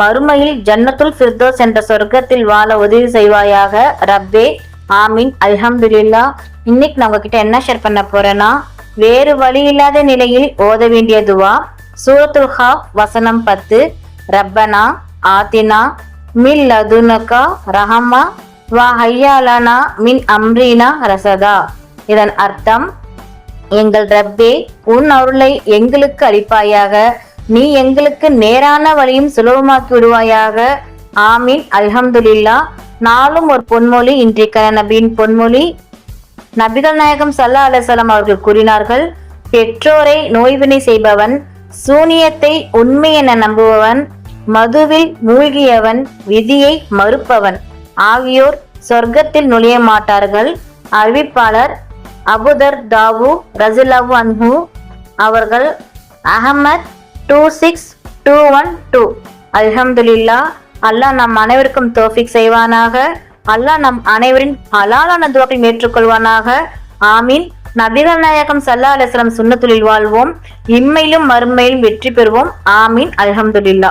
மறுமையில் ஜன்னத்துல் ஃபிர்தோஸ் என்ற சொர்க்கத்தில் வாழ உதவி செய்வாயாக ரப்பே. ஆமீன். அல்ஹம்துல்லா இன்னைக்கு நான் உங்ககிட்ட என்ன ஷேர் பண்ண போறேன்னா வேறு வழி இல்லாத நிலையில் ஓத வேண்டிய துவா சூரத்துல் ஹாப் வசனம் பத்து. ரப்பனா ஆத்தினா மின் லதுனகா ரஹமா வா ஹையாலனா மின் அம்ரீனா ரசதா. இதன் அர்த்தம் எங்கள் ரப்பே உன் அருளை எங்களுக்கு அளிப்பாயாக நீ எங்களுக்கு நேரான வழியும் சுலபமாக்கி விடுவாயாக. ஆமீன். அல்ஹம்துலில்லா. நாளும் ஒரு பொன்மொழி இன்றைய நபியின் பொன்மொழி. நபிகள் நாயகம் சல்லா அலசலம் அவர்கள் கூறினார்கள் பெற்றோரை நோய்வினை செய்பவன் சூனியத்தை உண்மை என நம்புபவன் மதுவில் மூழ்கியவன் விதியை மறுப்பவன். ஆகியோர் சொர்க்கத்தில் நுழைய மாட்டார்கள். அறிவிப்பாளர் அபுதர் தாவு ரசிலாவு அன்ஹு அவர்கள் Ahmed two six two one two அல்ஹம்துலில்லா அல்லாஹ் நம் அனைவருக்கும் தோஃபிக் செய்வானாக. அல்லாஹ் நம் அனைவரின் ஹலாலான துவாக்கையும் ஏற்றுக்கொள்வானாக. ஆமீன். நபிகள் நாயகம் சல்லா அலிஸ்லாம் சுன்னத்துலில் வாழ்வோம். இம்மையிலும் மறுமையிலும் வெற்றி பெறுவோம். ஆமீன். அல்ஹம்துலில்லா.